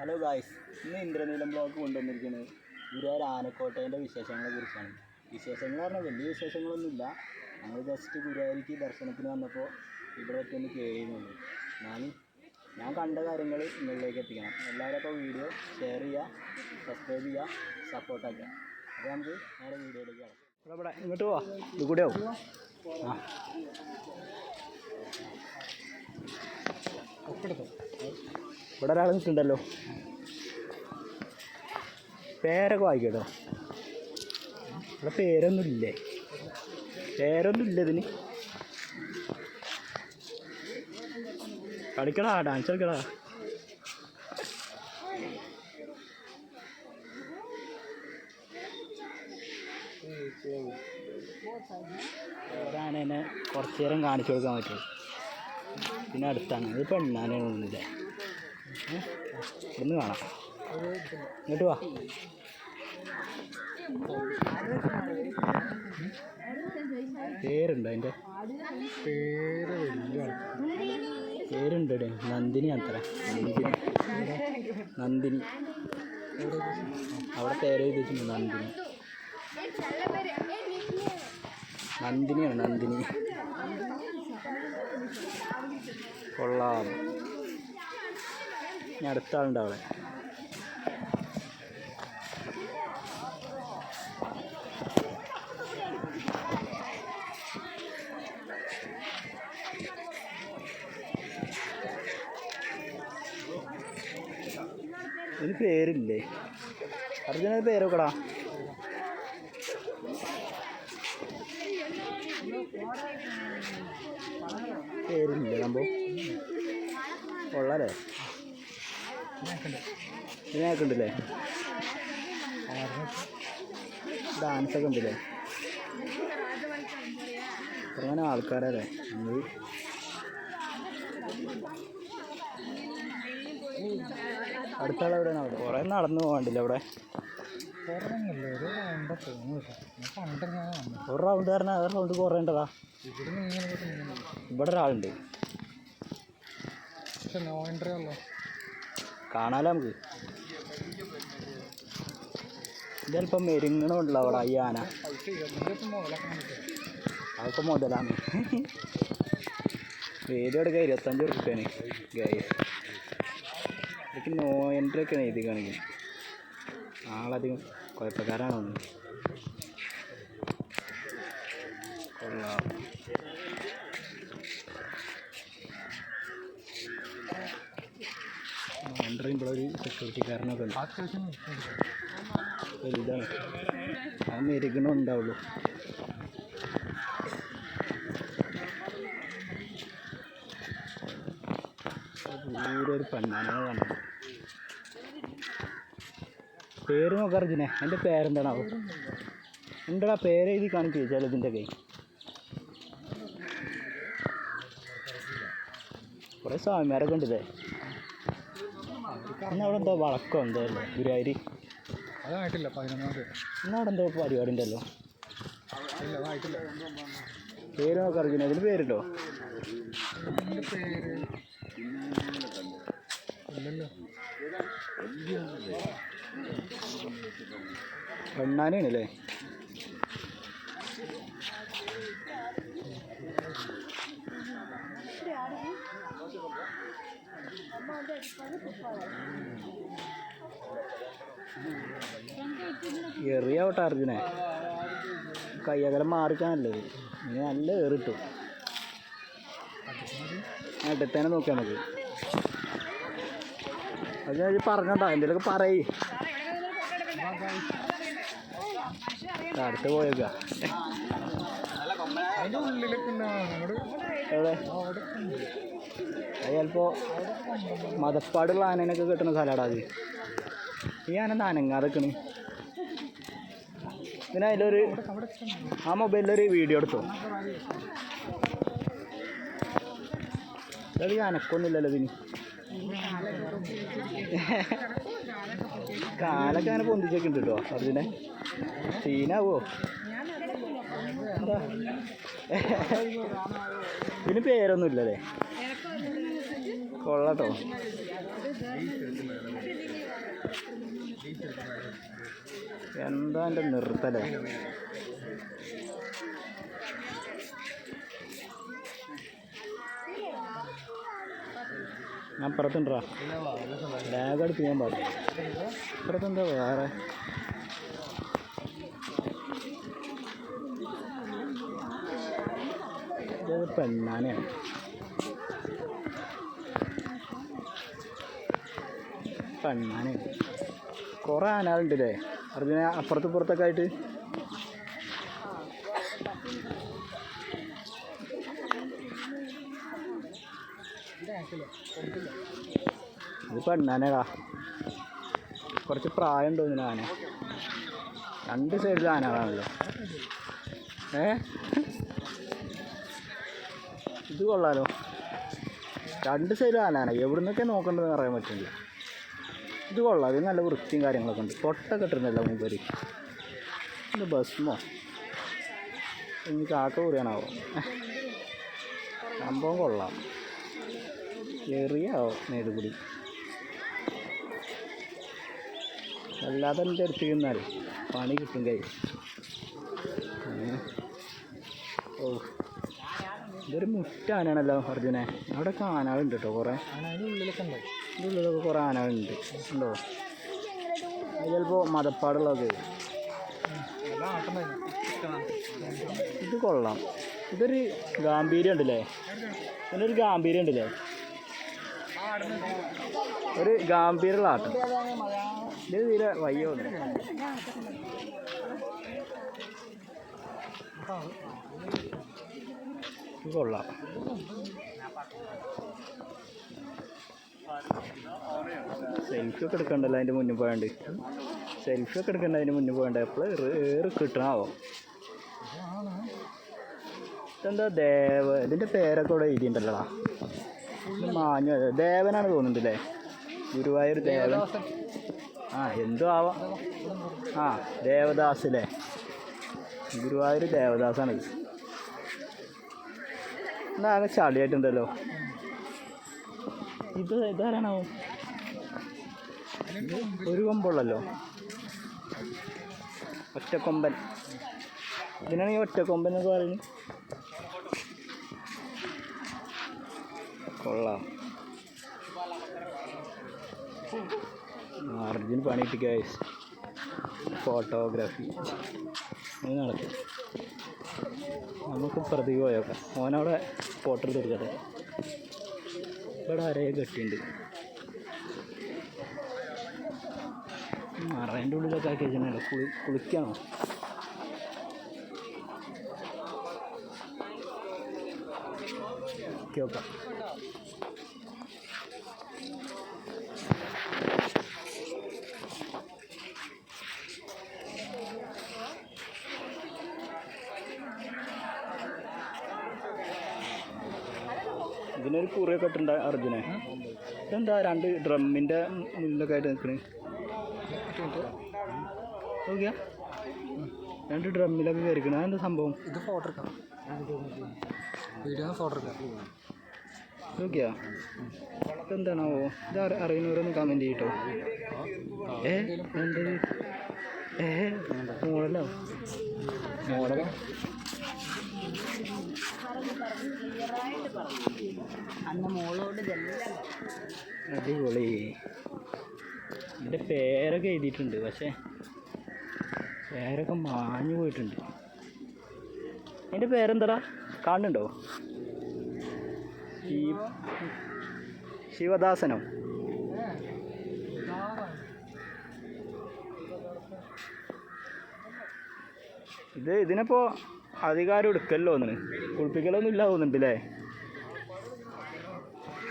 Hello guys ഇന്ന് ഇന്ദ്രനീലം blog കൊണ്ടുവന്നിരിക്കുന്നത് ഗുരുവായൂർ ആനക്കോട്ടേന്റെ വിശേഷങ്ങളെ കുറിച്ചാണ്. വിശേഷങ്ങൾ പറഞ്ഞാൽ വലിയ വിശേഷങ്ങളൊന്നുമില്ല. ഞങ്ങൾ ജസ്റ്റ് ഗുരുവായൂർക്ക് ദർശനത്തിന് വന്നപ്പോൾ ഇവിടെ ഒന്ന് കയറിയുന്നുള്ളൂ ഞാൻ ഞാൻ കണ്ട കാര്യങ്ങൾ നിങ്ങളിലേക്ക് എത്തിക്കണം. എല്ലാവരും അപ്പോൾ വീഡിയോ ഷെയർ ചെയ്യുക സബ്സ്ക്രൈബ് ചെയ്യുക സപ്പോർട്ടാക്കുക അപ്പോൾ നമുക്ക് നേരെ വീഡിയോയിലേക്ക് കിടക്കാം. ഇവിടെ ഇങ്ങോട്ട് പോവാ ഇത് കൂടെ ആവും. ആ. ഇവിടെ ഒരാൾ നിൽക്കുന്നുണ്ടല്ലോ. പേരൊക്കെ വായിക്കട്ടോ. ഇവിടെ പേരൊന്നും ഇല്ലേ പേരൊന്നും ഇല്ല ഇതിന്. കളിക്കടാ ഡാൻസ് കളിക്കടാ. ഒരാനേനെ കുറച്ച് നേരം കാണിച്ചു കൊടുക്കാൻ പറ്റും പിന്നെ അടുത്താണ്. ഇത് പെണ്ണാനെ ഒന്നുമില്ല ഇവിടുന്ന് കാണാം. ഇങ്ങോട്ട് വാ. പേരുണ്ടോ അതിന്റെ? പേര് വലിയ പേരുണ്ട് നന്ദിനി അത്ര നന്ദിനി. നന്ദിനി. അവിടെ പേര് ചോദിച്ചു നന്ദിനി. നന്ദിനിയാണ് നന്ദിനി. കൊള്ളാം. ഇനി അടുത്ത ആളുണ്ട് അവിടെ ഇതിന് പേരില്ലേ അർജുന പേരൊക്കെടാ പേരില്ലേ സംഭവം? കൊള്ളാലേ. ഇതിനൊക്കെ ഉണ്ടല്ലേ ഡാൻസ് ഒക്കെ ഉണ്ടല്ലേ അങ്ങനെ ആൾക്കാരല്ലേ? നമ്മൾ അടുത്ത ആൾ എവിടെയാണ് അവിടെ? കുറേ നടന്നു പോകണ്ടില്ല അവിടെ? ഒരു റൗണ്ട പണ്ട് ഒരു റൗണ്ട് കുറേണ്ടതാ ഇവിടെ ഒരാളുണ്ട്. പക്ഷെ നോ എൻട്രി അല്ലോ കാണാലോ നമുക്ക്? ചിലപ്പം മെരുങ്ങണമുണ്ടല്ലോ അവിടെ ഈ ആന അതൊക്കെ മുതലാണ്. വേദി കയറി ഇരുപത്തഞ്ച് ഉറുപ്പ്യാണ് ഗൈസ് ഇതൊക്കെ നോ എൻട്രി ഒക്കെയാണ് എഴുതി കാണിക്കുന്നത് ആളധികം കുഴപ്പക്കാരാണോ തോന്നുന്നു. കൊള്ളാം ഇവിടെ ഒരു സെക്യൂരിറ്റിക്കാരനൊക്കെ ഉണ്ട് വലുതാണ് ആ ഒരു പെണ്ണാനെ പേര് നോക്കാം അർജുനെ എന്റെ പേരെന്താണാവോ? എന്താടാ പേര് എഴുതി കാണിച്ചു ചിലതിന്റെ കൈ കുറേ സ്വാമിമാരൊക്കെ ഉണ്ടല്ലേ? ഇന്ന് അവിടെ എന്തോ വളക്കോ എന്തോ അല്ലേ? ഗുരുവായൂർ അതായിട്ടില്ല പതിനൊന്നാം തീയതി. ഇന്ന് അവിടെ എന്തോ പരിപാടി ഉണ്ടല്ലോ പേര് നോക്കാം അർജുന അതിന് പേരുണ്ടോ? ഇതിന്റെ Thank ഇല്ലല്ലോ പെണ്ണാനാണല്ലേ എറിയാവട്ടെ അർജുനെ. കയ്യകലം മാറിക്കാൻ നല്ലത് ഇനി നല്ല ഏറിട്ടു. അടുത്തേനെ നോക്കിയാൽ മതി. അത് ഞാൻ പറഞ്ഞോട്ടാ എന്തെങ്കിലുമൊക്കെ പറയ്. അടുത്ത് പോയേക്ക. എവിടെ. അത് ചിലപ്പോൾ മതപ്പാടുള്ള ആനേനൊക്കെ കിട്ടുന്ന സ്ഥലമാടാ അത്. ഈ ആന നനങ്ങാതെ നിൽക്കണ് പിന്നെ അതിലൊരു. ആ മൊബൈലിലൊരു വീഡിയോ എടുത്തോ. അത് അനക്കൊന്നുമില്ലല്ലോ ഇതിന്. കാലൊക്കെ അങ്ങനെ പൊന്തിച്ചൊക്കെ ഉണ്ട് കേട്ടോ അർജുനെ സീനാവോ ഇതിന് പേരൊന്നും ഇല്ലല്ലേ കൊള്ളട്ടോ. എന്താ എന്റെ നിർത്തലേ? ഞാൻ അപ്പുറത്തുണ്ടാ ലാഗ് അടുത്ത് ഞാൻ പാടും. അപ്പുറത്തെന്താ വേറെ? പെണ്ണാനെയാണ്. പെണ്ണാനെയാണ് കുറേ ആനകളുണ്ടല്ലേ അർജുന അപ്പുറത്ത് പുറത്തൊക്കെ ആയിട്ട്. ഇത് പെണ്ണാനേടാ. കുറച്ച് പ്രായം തോന്നുന്നു ആന? രണ്ട് സൈഡിൽ ആനകളാണല്ലോ. ഏ? ഇത് കൊള്ളാലോ. രണ്ട് സൈഡിൽ ആനാണ് എവിടുന്നൊക്കെ നോക്കേണ്ടതെന്ന് അറിയാൻ പറ്റില്ല. ഇത് കൊള്ളാം. ഇത് നല്ല വൃത്തിയും കാര്യങ്ങളൊക്കെ ഉണ്ട്. പൊട്ടൊക്കെ ഇട്ടിരുന്നല്ലോ മൂപ്പര് ഇത് ബസ്മോ ഇനി കാക്ക കൂടിയാണാവോ സംഭവം കൊള്ളാം. ചെറിയാവോ നേടുകൂടി അല്ലാതെ എന്റെ അടുത്ത് ചെന്നാൽ പണി കിട്ടും കൈ ഓ. ഇതൊരു മുറ്റാനാണല്ലോ അർജുനെ. അവിടെ ആനകളുണ്ട് കേട്ടോ കുറേ. ഇതിന്റെ ഉള്ളിലൊക്കെ കുറേ ആനകളുണ്ട്. ഉണ്ടോ? ചിലപ്പോൾ മതപ്പാടുള്ളത് ഇത് കൊള്ളാം. ഇതൊരു ഗാംഭീര്യം ഉണ്ടല്ലേ? ഇതിനൊരു ഗാംഭീര്യം ഉണ്ടല്ലേ? ഒരു ഗാംഭീര്യമുള്ള ആട്ടം. ഇത് തീരെ വയ്യോ Thank കൊള്ളാം സെൽഫി ഒക്കെ എടുക്കണ്ടല്ലോ അതിന്റെ മുന്നിൽ പോയാണ്ട്. സെൽഫി ഒക്കെ എടുക്കണ്ട അതിന്റെ മുന്നിൽ പോയാണ്ട്. എപ്പോഴും ഏറ് കിട്ടണാവോ? ഇതെന്താ ദേവ? ഇതിന്റെ പേരൊക്കെ ഇവിടെ എഴുതിയിട്ടുണ്ടല്ലോടാ മാഞ്ഞ. ദേവനാണ് തോന്നുന്നുണ്ടല്ലേ? ഗുരുവായൂർ ദേവൻ. ആ എന്തോ ആവാം. ആ ദേവദാസ് അല്ലേ? ഗുരുവായൂർ ദേവദാസാണ്. ആകെ ചളിയായിട്ടുണ്ടല്ലോ? ഇത് ഇതാരാണോ ഒരു കൊമ്പുള്ളല്ലോ. ഒറ്റക്കൊമ്പൻ. ഇതിനാണ് ഈ ഒറ്റക്കൊമ്പൻ എന്നൊക്കെ പറയുന്നത്. കൊള്ളാം. അർജുൻ പണിയിട്ട് ഫോട്ടോഗ്രാഫി നടക്കും. നമുക്ക് പ്രതി പോയേക്കാം ഓനവിടെ പോട്ടർ എടുത്ത് കൊടുക്കട്ടെ ഇവിടെ ആരെയും കെട്ടിയുണ്ട്. മറേന്റെ ഉള്ളിലൊക്കെ ആക്കി വെച്ചിട്ടുണ്ടല്ലോ കുളി കുളിക്കണോ? ഓക്കെ ഓക്കെ ഇതിനൊരു കുറിയൊക്കെ ഇട്ടുണ്ട് അർജുനെ. എന്താ രണ്ട് ഡ്രമ്മിന്റെ മുന്നിലൊക്കെ ആയിട്ട് നിൽക്കണേ? നോക്കിയാ. രണ്ട് ഡ്രമ്മിലൊക്കെ കയറിക്കണ. അതെന്താ സംഭവം? ഇത് ഫോട്ടോ എടുക്കാം. വീഡിയോ ഫോട്ടോ എടുക്കാം. എന്താണാവോ ഇത് അറി- അറിയുന്നവരൊന്ന് കമന്റ് ചെയ്യട്ടോ. ഏ? എന്ത് ഏ? മോഡലോ മോഡലോ അന്ന് മോളോട് ഇതെല്ലാം അടിപൊളി. എന്റെ പേരൊക്കെ എഴുതിയിട്ടുണ്ട് പക്ഷേ പേരൊക്കെ മാഞ്ഞു പോയിട്ടുണ്ട്. എന്റെ പേരെന്താടാ? കാണുന്നുണ്ടോ? ശിവ ശിവദാസനോ? ഇത് ഇതിനിപ്പോൾ അധികാരം എടുക്കല്ലോ ഒന്ന് കുളിപ്പിക്കലൊന്നും ഇല്ല തോന്നുന്നുണ്ട് അല്ലേ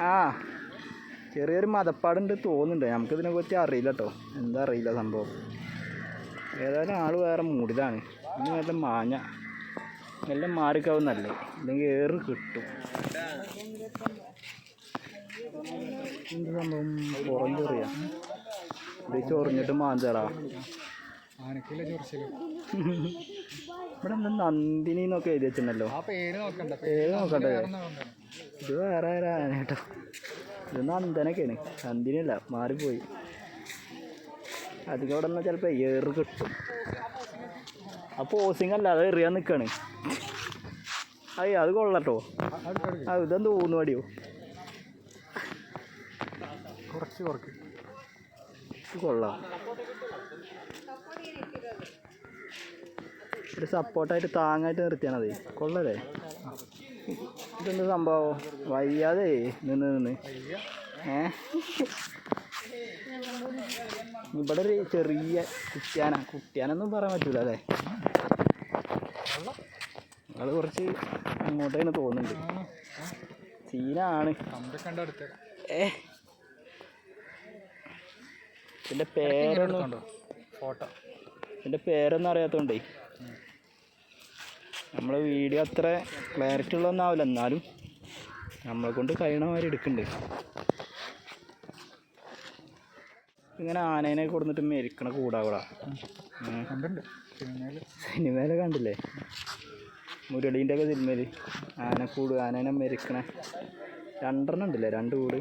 ആ ചെറിയൊരു മതപ്പാടുണ്ട് തോന്നുന്നുണ്ട്. നമുക്കിതിനെ പറ്റി അറിയില്ല കേട്ടോ എന്താ അറിയില്ല സംഭവം? ഏതായാലും ആൾ വേറെ മൂടിലാണ്. ഇനി നല്ല മാഞ്ഞ നല്ല മാറിക്കാവും നല്ലേ ഇല്ലെങ്കിൽ ഏറ് കിട്ടും. എന്ത് സംഭവം? പുറം ചൊറിയാ? ഇത് ചൊറിഞ്ഞിട്ട് മാഞ്ചാടാ ആനക്കില്ല ചൊറിച്ചിൽ. ഇവിടെ എന്താ നന്ദിനി എന്നൊക്കെ എഴുതി വെച്ചിട്ടുണ്ടല്ലോ. ആ പേര് നോക്കണ്ട പേര് നോക്കണ്ടേ? വേറെ. ഇത് വേറെ ആരാ കേട്ടോ. ഇത് നന്ദനൊക്കെയാണ്. നന്ദിനല്ല മാറിപ്പോയി. അധികം അവിടെ നിന്ന് ചിലപ്പോൾ ഏറ് കിട്ടും. ആ പോസിങ് അല്ല അത് എറിയാൻ നിൽക്കാണ് അയ്യ അത് കൊള്ളട്ടോ. ആ ഇതെന്ത് ഊന്നു അടിയോ കുറച്ച് കുറക്ക്. ഇത് കൊള്ളാം. ഒരു സപ്പോർട്ടായിട്ട് താങ്ങായിട്ട് നിർത്തിയാണത് കൊള്ളല്ലേ? ഇതെന്ത് സംഭവം? വയ്യാതെ നിന്ന് നിന്ന്. ഏ? ഇവിടെ ഒരു ചെറിയ കുട്ടിയാന. കുട്ടിയാനൊന്നും പറയാൻ പറ്റൂല അല്ലേ? അത് കുറച്ച് അങ്ങോട്ടേന്ന് തോന്നുന്നുണ്ട്. സീനാണ്. ഏ? ഇതിന്റെ പേരൊന്നും ഫോട്ടോ. ഇതിന്റെ പേരൊന്നും അറിയാത്തോണ്ടേ. നമ്മളെ വീഡിയോ അത്ര ക്ലാരിറ്റി ഉള്ളതൊന്നും ആവില്ല എന്നാലും നമ്മളെ കൊണ്ട് കഴിയണമാരി എടുക്കണ്ട്. എടുക്കുന്നുണ്ട് ഇങ്ങനെ ആനേനെ കൊടുത്തിട്ട് മെരിക്കണ കൂടാ കൂടാ സിനിമയിലെ. കണ്ടില്ലേ? മുരളീന്റെ ഒക്കെ സിനിമയിൽ ആനക്കൂട് ആനേനെ മെരിക്കണ. രണ്ടെണ്ണം ഉണ്ടല്ലേ? രണ്ട് കൂട്.